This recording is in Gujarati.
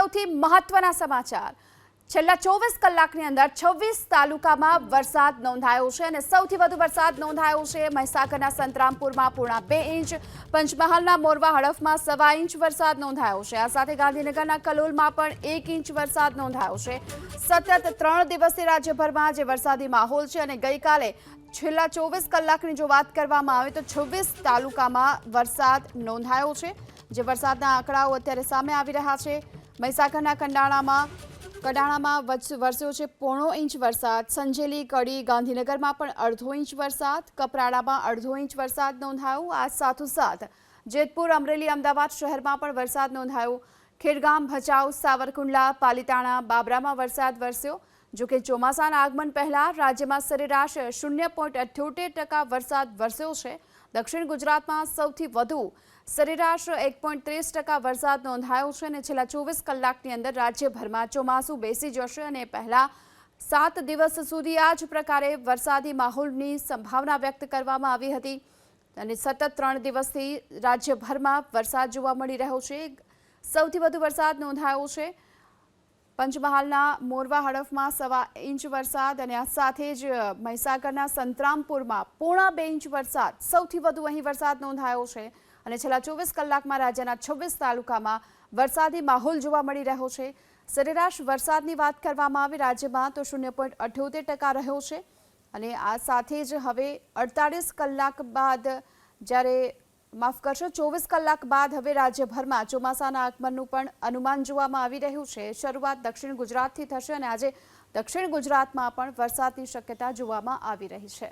સૌથી મહત્વના સમાચાર. છેલ્લા ચોવીસ કલાકની અંદર છવ્વીસ તાલુકામાં વરસાદ નોંધાયો છે અને સૌથી વધુ વરસાદ નોંધાયો છે મહીસાગરના સંતરામપુરમાં પૂર્ણા બે ઇંચ, પંચમહાલના મોરવા હડફમાં સવા ઇંચ વરસાદ નોંધાયો છે. આ સાથે ગાંધીનગરના કલોલમાં પણ એક ઇંચ વરસાદ નોંધાયો છે. સતત ત્રણ દિવસથી રાજ્યભરમાં જે વરસાદી માહોલ છે અને ગઈકાલે છેલ્લા ચોવીસ કલાકની જો વાત કરવામાં આવે તો છવ્વીસ તાલુકામાં વરસાદ નોંધાયો છે. જે વરસાદના આંકડાઓ અત્યારે સામે આવી રહ્યા છે. મહીસાગરના કંડાણામાં કડાણામાં વરસ્યો છે પોણો ઇંચ વરસાદ. સંજેલી, કડી, ગાંધીનગરમાં પણ અડધો ઇંચ વરસાદ. કપરાડામાં અડધો ઇંચ વરસાદ નોંધાયો. આ સાથોસાથ જેતપુર, અમરેલી, અમદાવાદ શહેરમાં પણ વરસાદ નોંધાયો. ખેડગામ, ભચાઉ, સાવરકુંડલા, પાલીતાણા, બાબરામાં વરસાદ વરસ્યો. જોકે ચોમાસાના આગમન પહેલા રાજ્યમાં સરેરાશ શૂન્ય પોઈન્ટ અઠ્યોતેર ટકા વરસાદ વરસ્યો છે. દક્ષિણ ગુજરાતમાં સૌથી વધુ સરેરાશ એક પોઈન્ટ ત્રીસ ટકા વરસાદ નોંધાયો છે અને છેલ્લા ચોવીસ કલાકની અંદર રાજ્યભરમાં ચોમાસું બેસી જશે અને પહેલા સાત દિવસ સુધી આ જ પ્રકારે વરસાદી માહોલની સંભાવના વ્યક્ત કરવામાં આવી હતી. અને સતત ત્રણ દિવસથી રાજ્યભરમાં વરસાદ જોવા મળી રહ્યો છે. સૌથી વધુ વરસાદ નોંધાયો છે. પંચમહાલના મોરવા હડફમાં સવા ઇંચ વરસાદ અને આ સાથે જ મહીસાગરના સંતરામપુરમાં પોણા બે ઇંચ વરસાદ. સૌથી વધુ અહીં વરસાદ નોંધાયો છે અને છેલ્લા ચોવીસ કલાકમાં રાજ્યના છવ્વીસ તાલુકામાં વરસાદી માહોલ જોવા મળી રહ્યો છે. સરેરાશ વરસાદની વાત કરવામાં આવે, રાજ્યમાં તો શૂન્ય પોઈન્ટ અઠ્યોતેર ટકા રહ્યો છે અને આ સાથે જ હવે અડતાલીસ કલાક બાદ જ્યારે માફ કરશો, ચોવીસ કલાક બાદ હવે રાજ્યભરમાં ચોમાસાના આગમનનું પણ અનુમાન જોવામાં આવી રહ્યું છે. શરૂઆત દક્ષિણ ગુજરાતથી થશે અને આજે દક્ષિણ ગુજરાતમાં પણ વરસાદની શક્યતા જોવામાં આવી રહી છે.